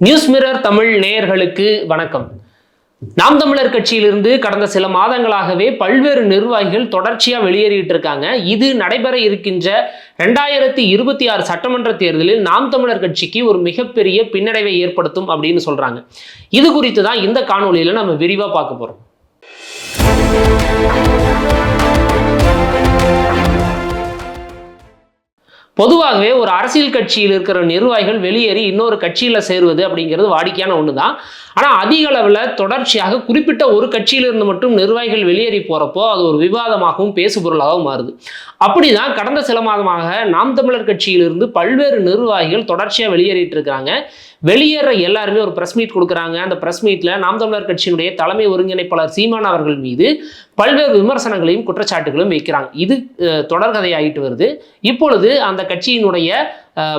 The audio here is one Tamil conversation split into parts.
நியூஸ் மிரர் தமிழ் நேயர்களுக்கு வணக்கம். நாம் தமிழர் கட்சியிலிருந்து கடந்த சில மாதங்களாகவே பல்வேறு நிர்வாகிகள் தொடர்ச்சியாக வெளியேறிட்டு இருக்காங்க இது நடைபெற இருக்கின்ற ரெண்டாயிரத்தி இருபத்தி ஆறு சட்டமன்ற தேர்தலில் நாம் தமிழர் கட்சிக்கு ஒரு மிகப்பெரிய பின்னடைவை ஏற்படுத்தும் அப்படின்னு சொல்றாங்க. இது குறித்து தான் இந்த காணொளியில நம்ம விரிவாக பார்க்க போறோம். பொதுவாகவே ஒரு அரசியல் கட்சியில் இருக்கிற நிர்வாகிகள் வெளியேறி இன்னொரு கட்சியில் சேருவது அப்படிங்கிறது வாடிக்கையான ஒன்று தான் ஆனால் அதிக அளவில் தொடர்ச்சியாக குறிப்பிட்ட ஒரு கட்சியிலிருந்து மட்டும் நிர்வாகிகள் வெளியேறி போகிறப்போ அது ஒரு விவாதமாகவும் பேசுபொருளாகவும் மாறுது. அப்படி தான் கடந்த சில மாதமாக நாம் தமிழர் கட்சியிலிருந்து பல்வேறு நிர்வாகிகள் தொடர்ச்சியாக வெளியேறிட்டு இருக்காங்க வெளியேற எல்லாருமே ஒரு ப்ரெஸ் மீட் கொடுக்குறாங்க. அந்த ப்ரெஸ் மீட்டில் நாம் தமிழர் கட்சியினுடைய தலைமை ஒருங்கிணைப்பாளர் சீமான் அவர்கள் மீது பல்வேறு விமர்சனங்களையும் குற்றச்சாட்டுகளும் வைக்கிறாங்க. இது அஹ், தொடர்கதையாகிட்டு வருது. இப்பொழுது அந்த கட்சியினுடைய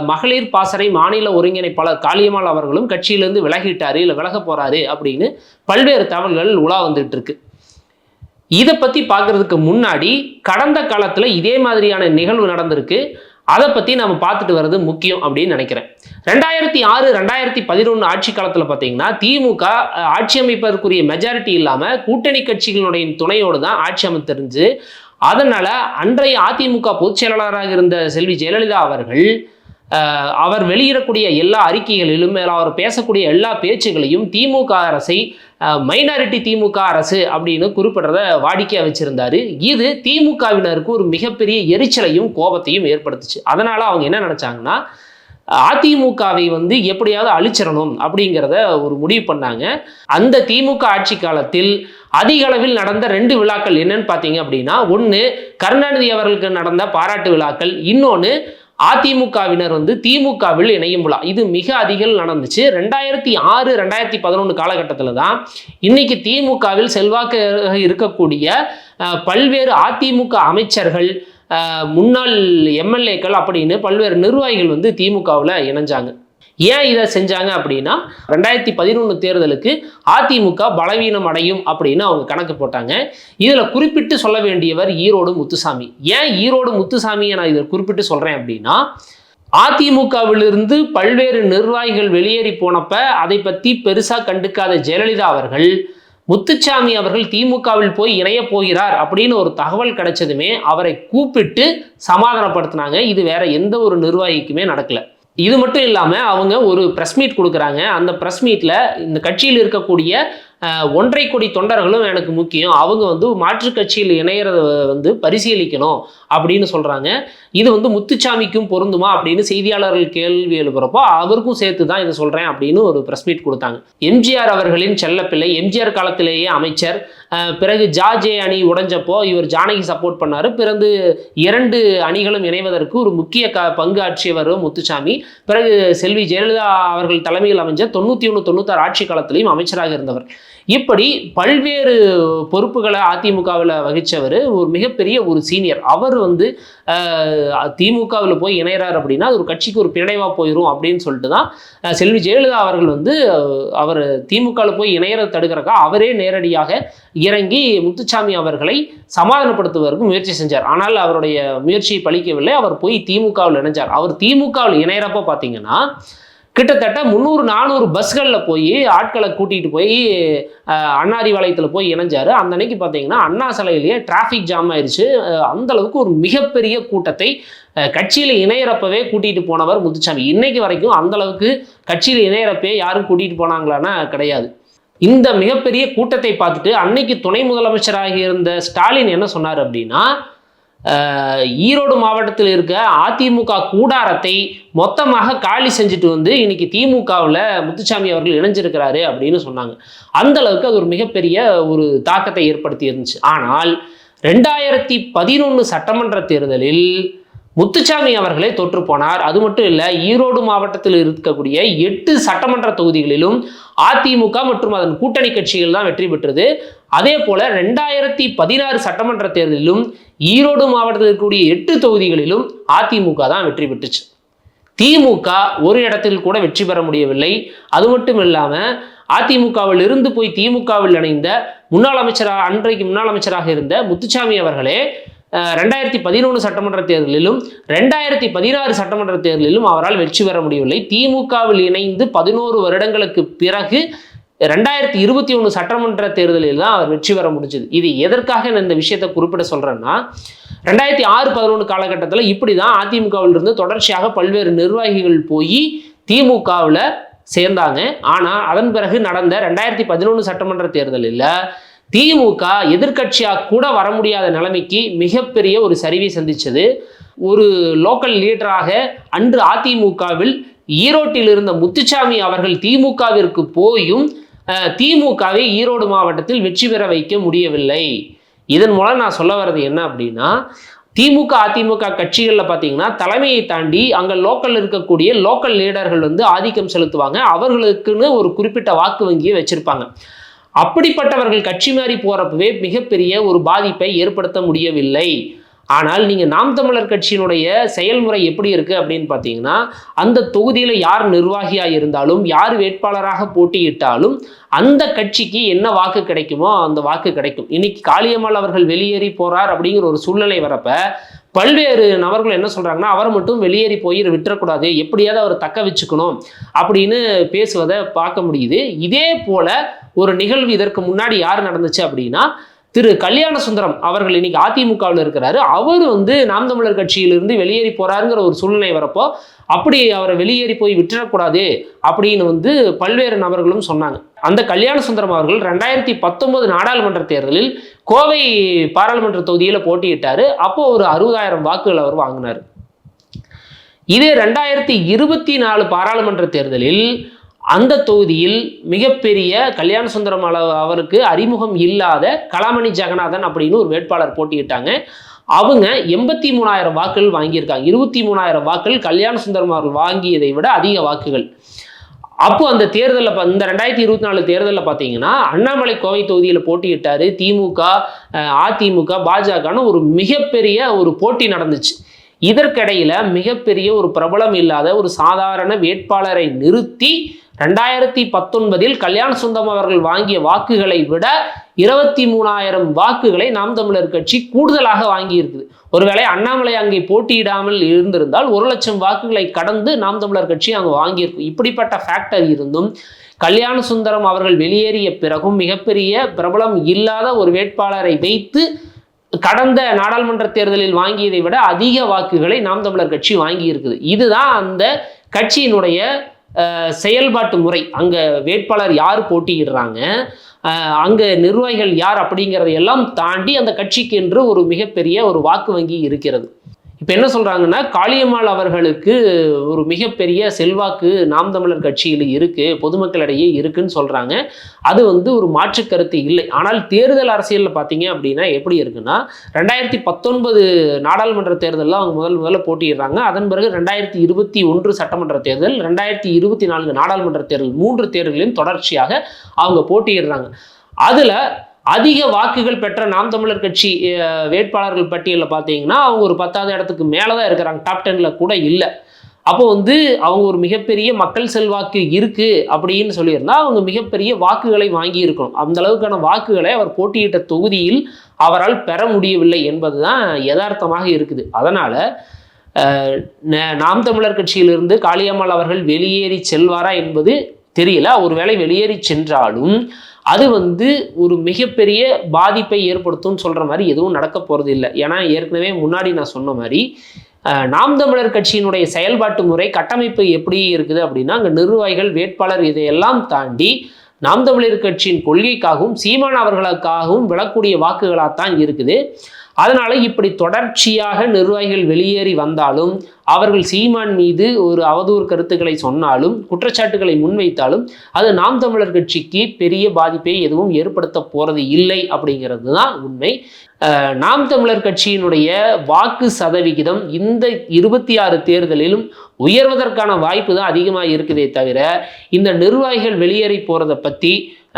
மகளிர் பாசறை மாநில ஒருங்கிணைப்பாளர் காளியம்மாள் அவர்களும் கட்சியிலிருந்து விலகிட்டாரு இல்லை விலக போறாரு அப்படின்னு பல்வேறு தகவல்கள் உலா வந்துட்டு இருக்கு. இதை பற்றி பார்க்குறதுக்கு முன்னாடி கடந்த காலத்தில் இதே மாதிரியான நிகழ்வு நடந்திருக்கு. அதை பற்றி நம்ம பார்த்துட்டு வர்றது முக்கியம் அப்படின்னு நினைக்கிறேன். ரெண்டாயிரத்தி ஆறு ரெண்டாயிரத்தி பதினொன்று ஆட்சி காலத்தில் பார்த்தீங்கன்னா திமுக ஆட்சி அமைப்பதற்குரிய மெஜாரிட்டி இல்லாமல் கூட்டணி கட்சிகளுடைய துணையோடு தான் ஆட்சி அமைத்திருந்து அதனால அன்றைய அதிமுக பொதுச் செயலாளராக இருந்த செல்வி ஜெயலலிதா அவர்கள் அவர் வெளியிடக்கூடிய எல்லா அறிக்கைகளிலும் அவர் பேசக்கூடிய எல்லா பேச்சுகளையும் திமுக அரசை மைனாரிட்டி திமுக அரசு அப்படின்னு குறிப்பிடுறத வாடிக்கையாக வச்சிருந்தாரு. இது திமுகவினருக்கு ஒரு மிகப்பெரிய எரிச்சலையும் கோபத்தையும் ஏற்படுத்துச்சு. அதனால அவங்க என்ன நினைச்சாங்கன்னா அதிமுகவை வந்து எப்படியாவது அழிச்சிடணும் அப்படிங்கிறத ஒரு முடிவு பண்ணாங்க. அந்த திமுக ஆட்சி காலத்தில் அதிக அளவில் நடந்த ரெண்டு விழாக்கள் என்னன்னு பார்த்தீங்க அப்படின்னா ஒன்று கருணாநிதி அவர்களுக்கு நடந்த பாராட்டு விழாக்கள் இன்னொன்று அதிமுகவினர் வந்து திமுகவில் இணையும் விழா. இது மிக அதிகம் நடந்துச்சு. ரெண்டாயிரத்தி ஆறு ரெண்டாயிரத்தி பதினொன்று காலகட்டத்தில் தான் இன்னைக்கு திமுகவில் செல்வாக்கு இருக்கக்கூடிய பல்வேறு அதிமுக அமைச்சர்கள் முன்னாள் எம்எல்ஏக்கள் அப்படின்னு பல்வேறு நிர்வாகிகள் வந்து திமுகவில் இணைஞ்சாங்க. ஏன் இதை செஞ்சாங்க அப்படின்னா ரெண்டாயிரத்தி பதினொன்று தேர்தலுக்கு அதிமுக பலவீனம் அடையும் அப்படின்னு அவங்க கணக்கு போட்டாங்க. இதில் குறிப்பிட்டு சொல்ல வேண்டியவர் ஈரோடு முத்துசாமி. ஏன் ஈரோடு முத்துசாமியை நான் இதில் குறிப்பிட்டு சொல்கிறேன் அப்படின்னா அதிமுகவிலிருந்து பல்வேறு நிர்வாகிகள் வெளியேறி போனப்ப அதை பற்றி பெருசாக கண்டுக்காத ஜெயலலிதா அவர்கள் முத்துச்சாமி அவர்கள் திமுகவில் போய் இணைய போகிறார் அப்படின்னு ஒரு தகவல் கிடைச்சதுமே அவரை கூப்பிட்டு சமாதானப்படுத்தினாங்க. இது வேற எந்த ஒரு நிர்வாகிக்குமே நடக்கல. இது மட்டும் இல்லாமல் அவங்க ஒரு ப்ரெஸ் மீட் கொடுக்குறாங்க. அந்த ப்ரெஸ் மீட்டில் இந்த கட்சியில் இருக்கக்கூடிய ஒன்றை கோடி தொண்டர்களும் எனக்கு முக்கியம். அவங்க வந்து மாற்றுக் கட்சியில் இணையறத வந்து பரிசீலிக்கணும் அப்படின்னு சொல்கிறாங்க இது வந்து முத்துச்சாமிக்கும் பொருந்துமா அப்படின்னு செய்தியாளர்கள் கேள்வி எழுப்புறப்போ அவருக்கும் சேர்த்து தான் இதை சொல்கிறேன் அப்படின்னு ஒரு ப்ரெஸ் மீட் கொடுத்தாங்க. எம்ஜிஆர் அவர்களின் செல்லப்பிள்ளை எம்ஜிஆர் காலத்திலேயே அமைச்சர் பிறகு ஜார்ஜே அணி உடைஞ்சப்போ இவர் ஜானகி சப்போர்ட் பண்ணார். பிறகு இரண்டு அணிகளும் இணைவதற்கு ஒரு முக்கிய க பங்கு ஆற்றியவர் முத்துசாமி. பிறகு செல்வி ஜெயலலிதா அவர்கள் தலைமையில் அமைஞ்ச தொண்ணூற்றி ஒன்று தொண்ணூத்தாறு ஆட்சி காலத்திலையும் அமைச்சராக இருந்தவர். இப்படி பல்வேறு பொறுப்புகளை அதிமுகவில் வகித்தவர் ஒரு மிகப்பெரிய ஒரு சீனியர் அவர் வந்து திமுகவில் போய் இணையறார் அப்படின்னா அது ஒரு கட்சிக்கு ஒரு பிணைவாக போயிடும் அப்படின்னு சொல்லிட்டு தான் செல்வி ஜெயலலிதா அவர்கள் வந்து அவர் திமுகவில் போய் இணையறதை தடுக்கிறக்கா அவரே நேரடியாக இறங்கி முத்துச்சாமி அவர்களை சமாதானப்படுத்துவதற்கு முயற்சி செஞ்சார். ஆனால் அவருடைய முயற்சி பழிக்கவில்லை. அவர் போய் திமுகவில் இணைஞ்சார். அவர் திமுகவில் இணையிறப்ப பார்த்தீங்கன்னா கிட்டத்தட்ட முந்நூறு நானூறு பஸ்களில் போய் ஆட்களை கூட்டிகிட்டு போய் அஹ், வளையத்தில் போய் இணைஞ்சார். அந்த அன்னைக்கு பார்த்தீங்கன்னா அண்ணா சிலையிலேயே டிராஃபிக் ஜாம் ஆயிடுச்சு அந்தளவுக்கு ஒரு மிகப்பெரிய கூட்டத்தை கட்சியில் இணையறப்பவே கூட்டிகிட்டு போனவர் முத்துச்சாமி இன்னைக்கு வரைக்கும் அந்தளவுக்கு கட்சியில் இணையறப்பே யாரும் கூட்டிகிட்டு போனாங்களான்னா கிடையாது. இந்த மிகப்பெரிய கூட்டத்தை பார்த்துட்டு அன்னைக்கு துணை முதலமைச்சராக இருந்த ஸ்டாலின் என்ன சொன்னார் அப்படின்னா ஈரோடு மாவட்டத்தில் இருக்க அதிமுக கூடாரத்தை மொத்தமாக காலி செஞ்சுட்டு வந்து இன்னைக்கு திமுகவில் முத்துச்சாமி அவர்கள் இணைஞ்சிருக்கிறாரு அப்படின்னு சொன்னாங்க. அந்த அளவுக்கு அது ஒரு மிகப்பெரிய ஒரு தாக்கத்தை ஏற்படுத்தி இருந்துச்சு ஆனால் ரெண்டாயிரத்தி பதினொன்று சட்டமன்ற தேர்தலில் முத்துச்சாமி அவர்களே தொற்று போனார். அது மட்டும் இல்லை ஈரோடு மாவட்டத்தில் இருக்கக்கூடிய எட்டு சட்டமன்ற தொகுதிகளிலும் அதிமுக மற்றும் அதன் கூட்டணி கட்சிகள் தான் வெற்றி பெற்றது. அதே போல ரெண்டாயிரத்தி பதினாறு சட்டமன்ற தேர்தலிலும் ஈரோடு மாவட்டத்தில் இருக்கக்கூடிய எட்டு தொகுதிகளிலும் அதிமுக தான் வெற்றி பெற்றுச்சு. திமுக ஒரு இடத்தில் கூட வெற்றி பெற முடியவில்லை. அது மட்டும் இல்லாமல் அதிமுகவில் இருந்து போய் திமுகவில் இணைந்த முன்னாள் அமைச்சராக அன்றைக்கு முன்னாள் அமைச்சராக இருந்த முத்துச்சாமி அவர்களே ரெண்டாயிரத்தி பதினொன்று சட்டமன்ற தேர்தலிலும் ரெண்டாயிரத்தி பதினாறு சட்டமன்ற தேர்தலிலும் அவரால் வெற்றி பெற முடியவில்லை. திமுகவில் இணைந்து பதினோரு வருடங்களுக்கு பிறகு ரெண்டாயிரத்தி இருபத்தி ஒன்று சட்டமன்ற தேர்தலில் தான் அவர் வெற்றி பெற முடிஞ்சது. இது எதற்காக நான் இந்த விஷயத்தை குறிப்பிட சொல்கிறேன்னா ரெண்டாயிரத்தி ஆறு பதினொன்று காலகட்டத்தில் இப்படி தான் அதிமுகவில் இருந்து தொடர்ச்சியாக பல்வேறு நிர்வாகிகள் போய் திமுகவில் சேர்ந்தாங்க. ஆனால் அதன் பிறகு நடந்த ரெண்டாயிரத்தி பதினொன்று சட்டமன்ற தேர்தலில் திமுக எதிர்க்கட்சியாக கூட வர முடியாத நிலைமைக்கு மிகப்பெரிய ஒரு சரிவை சந்தித்தது ஒரு லோக்கல் லீடராக அன்று அதிமுகவில் ஈரோட்டில் இருந்த முத்துச்சாமி அவர்கள் திமுகவிற்கு போயும் திமுகவை ஈரோடு மாவட்டத்தில் வெற்றி பெற வைக்க முடியவில்லை. இதன் மூலம் நான் சொல்ல வர்றது என்ன அப்படின்னா திமுக அதிமுக கட்சிகளில் பார்த்தீங்கன்னா தலைமையை தாண்டி அங்கே லோக்கல் இருக்கக்கூடிய லோக்கல் லீடர்கள் வந்து ஆதிக்கம் செலுத்துவாங்க. அவர்களுக்குன்னு ஒரு குறிப்பிட்ட வாக்கு வங்கியை வச்சிருப்பாங்க. அப்படிப்பட்டவர்கள் கட்சி மாறி போறப்பவே மிகப்பெரிய ஒரு பாதிப்பை ஏற்படுத்த முடியவில்லை. ஆனால் நீங்கள் நாம் தமிழர் கட்சியினுடைய செயல்முறை எப்படி இருக்குது அப்படின்னு பார்த்தீங்கன்னா அந்த தொகுதியில் யார் நிர்வாகியாக இருந்தாலும் யார் வேட்பாளராக போட்டியிட்டாலும் அந்த கட்சிக்கு என்ன வாக்கு கிடைக்குமோ அந்த வாக்கு கிடைக்கும். இன்னைக்கு காளியம்மாள் அவர்கள் வெளியேறி போகிறார் அப்படிங்கிற ஒரு சூழ்நிலை வரப்ப பல்வேறு நபர்கள் என்ன சொல்கிறாங்கன்னா அவரை மட்டும் வெளியேறி போய் விட்டுறக்கூடாது எப்படியாவது அவர் தக்க வச்சுக்கணும் அப்படின்னு பேசுவதை பார்க்க முடியுது. இதே போல ஒரு நிகழ்வு இதற்கு முன்னாடி யார் நடந்துச்சு அப்படின்னா திரு கல்யாண சுந்தரம் அவர்கள் இன்னைக்கு அதிமுகவில் இருக்கிறாரு. அவர் வந்து நாம் தமிழர் கட்சியிலிருந்து வெளியேறி போறாருங்கிற ஒரு சூழ்நிலை வரப்போ அப்படி அவரை வெளியேறி போய் விட்டுறக்கூடாது அப்படின்னு வந்து பல்வேறு நபர்களும் சொன்னாங்க. அந்த கல்யாண சுந்தரம் அவர்கள் ரெண்டாயிரத்தி பத்தொன்பது நாடாளுமன்ற தேர்தலில் கோவை பாராளுமன்ற தொகுதியில் போட்டியிட்டாரு. அப்போ ஒரு அறுபதாயிரம் வாக்குகள் அவர் வாங்கினார். இதே ரெண்டாயிரத்தி இருபத்தி நாலு பாராளுமன்ற தேர்தலில் அந்த தொகுதியில் மிகப்பெரிய கல்யாண சுந்தரம் அவருக்கு அறிமுகம் இல்லாத கலாமணி ஜெகநாதன் அப்படின்னு ஒரு வேட்பாளர் போட்டியிட்டாங்க. அவங்க எண்பத்தி மூணாயிரம் வாக்குகள் வாங்கியிருக்காங்க. இருபத்தி மூணாயிரம் வாக்குகள் கல்யாண சுந்தரம் அவர்கள் வாங்கியதை விட அதிக வாக்குகள். அப்போ அந்த தேர்தலில் இந்த ரெண்டாயிரத்தி இருபத்தி நாலு தேர்தலில் பார்த்தீங்கன்னா அண்ணாமலை கோவை தொகுதியில் போட்டியிட்டார். திமுக அதிமுக பாஜகன்னு ஒரு மிகப்பெரிய ஒரு போட்டி நடந்துச்சு. இதற்கிடையில் மிகப்பெரிய ஒரு பிரபலம் இல்லாத ஒரு சாதாரண வேட்பாளரை நிறுத்தி ரெண்டாயிரத்தி பத்தொன்பதில் கல்யாண சுந்தம் அவர்கள் வாங்கிய வாக்குகளை விட இருபத்தி மூணாயிரம் வாக்குகளை நாம் தமிழர் கட்சி கூடுதலாக வாங்கியிருக்குது. ஒருவேளை அண்ணாமலை அங்கே போட்டியிடாமல் இருந்திருந்தால் ஒரு லட்சம் வாக்குகளை கடந்து நாம் தமிழர் கட்சி அங்கே வாங்கியிருக்கும். இப்படிப்பட்ட ஃபேக்டர் இருந்தும் கல்யாண சுந்தரம் அவர்கள் வெளியேறிய பிறகும் மிகப்பெரிய பிரபலம் இல்லாத ஒரு வேட்பாளரை வைத்து கடந்த நாடாளுமன்ற தேர்தலில் வாங்கியதை விட அதிக வாக்குகளை நாம் தமிழர் கட்சி வாங்கியிருக்குது. இதுதான் அந்த கட்சியினுடைய செயல்பாட்டு முறை. அங்கே வேட்பாளர் யார் போட்டியிடுறாங்க? அங்கே நிர்வாகிகள் யார் அப்படிங்கிறதையெல்லாம் தாண்டி அந்த கட்சிக்கு என்று ஒரு மிகப்பெரிய ஒரு வாக்கு வங்கி இருக்கிறது. இப்போ என்ன சொல்கிறாங்கன்னா காளியம்மாள் அவர்களுக்கு ஒரு மிகப்பெரிய செல்வாக்கு நாம் தமிழர் கட்சியில் இருக்குது பொதுமக்களிடையே இருக்குன்னு சொல்கிறாங்க அது வந்து ஒரு மாற்று கருத்து இல்லை. ஆனால் தேர்தல் அரசியலில் பார்த்தீங்க அப்படின்னா எப்படி இருக்குன்னா ரெண்டாயிரத்தி பத்தொன்பது நாடாளுமன்ற தேர்தலில் அவங்க முதல் முதல்ல போட்டியிடுறாங்க. அதன் பிறகு ரெண்டாயிரத்தி இருபத்தி ஒன்று சட்டமன்ற தேர்தல் ரெண்டாயிரத்தி இருபத்தி நான்கு நாடாளுமன்ற தேர்தல் மூன்று தேர்தலிலும் தொடர்ச்சியாக அவங்க போட்டியிடுறாங்க. அதில் அதிக வாக்குகள் பெற்ற நாம் தமிழர் கட்சி வேட்பாளர்கள் பட்டியலில் பார்த்தீங்கன்னா அவங்க ஒரு பத்தாவது இடத்துக்கு மேலே தான் இருக்கிறாங்க டாப் டெனில் கூட இல்லை. அப்போ வந்து அவங்க ஒரு மிகப்பெரிய மக்கள் செல்வாக்கு இருக்குது அப்படின்னு சொல்லியிருந்தா அவங்க மிகப்பெரிய வாக்குகளை வாங்கி இருக்கணும். அந்த அளவுக்கான வாக்குகளை அவர் போட்டியிட்ட தொகுதியில் அவரால் பெற முடியவில்லை என்பது தான் யதார்த்தமாக இருக்குது. அதனால் ந- நாம் தமிழர் கட்சியிலிருந்து காளியம்மாள் அவர்கள் வெளியேறி செல்வாரா என்பது தெரியல. ஒருவேளை வெளியேறி சென்றாலும் அது வந்து ஒரு மிகப்பெரிய பாதிப்பை ஏற்படுத்தும்னு சொல்கிற மாதிரி எதுவும் நடக்க போகிறது இல்லை. ஏன்னா ஏற்கனவே முன்னாடி நான் சொன்ன மாதிரி நாம் தமிழர் கட்சியினுடைய செயல்பாட்டு முறை கட்டமைப்பு எப்படி இருக்குது அப்படின்னா அங்கே நிர்வாகிகள் வேட்பாளர் இதையெல்லாம் தாண்டி நாம் தமிழர் கட்சியின் கொள்கைக்காகவும் சீமான் அவர்களுக்காகவும் விழக்கூடிய வாக்குகளாகத்தான் இருக்குது. அதனால் இப்படி தொடர்ச்சியாக நிர்வாகிகள் வெளியேறி வந்தாலும் அவர்கள் சீமான் மீது ஒரு அவதூறு கருத்துக்களை சொன்னாலும் குற்றச்சாட்டுகளை முன்வைத்தாலும் அது நாம் தமிழர் கட்சிக்கு பெரிய பாதிப்பை எதுவும் ஏற்படுத்த போறது இல்லை அப்படிங்கிறது தான் உண்மை நாம் தமிழர் கட்சியினுடைய வாக்கு சதவிகிதம் இந்த இருபத்தி ஆறு தேர்தலிலும் உயர்வதற்கான வாய்ப்பு தான் அதிகமாக இருக்குதே தவிர இந்த நிர்வாகிகள் வெளியேறி போறதை பற்றி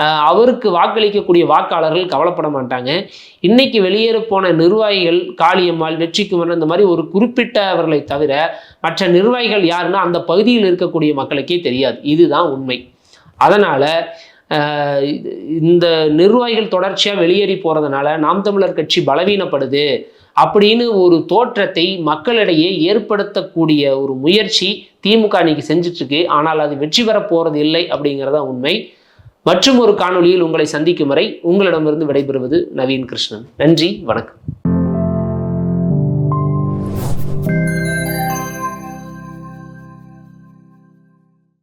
அவருக்கு வாக்களிக்கக்கூடிய வாக்காளர்கள் கவலைப்பட மாட்டாங்க. இன்னைக்கு வெளியேற போன நிர்வாகிகள் காளியம்மாள் வெற்றிக்குமரன் இந்த மாதிரி ஒரு குறிப்பிட்டவர்களை தவிர மற்ற நிர்வாகிகள் யாருன்னா அந்த பகுதியில் இருக்கக்கூடிய மக்களுக்கே தெரியாது. இதுதான் உண்மை. அதனால இது- இந்த நிர்வாகிகள் தொடர்ச்சியாக வெளியேறி போகிறதுனால நாம் தமிழர் கட்சி பலவீனப்படுது அப்படின்னு ஒரு தோற்றத்தை மக்களிடையே ஏற்படுத்தக்கூடிய ஒரு முயற்சி திமுக இன்னைக்கு செஞ்சிட்ருக்கு. ஆனால் அது வெற்றி பெற போகிறது இல்லை அப்படிங்கிறதா உண்மை. மற்றும் ஒரு காணொளியில் உங்களை சந்திக்கும் வரை உங்களிடமிருந்து விடைபெறுவது நவீன் கிருஷ்ணன். நன்றி வணக்கம்.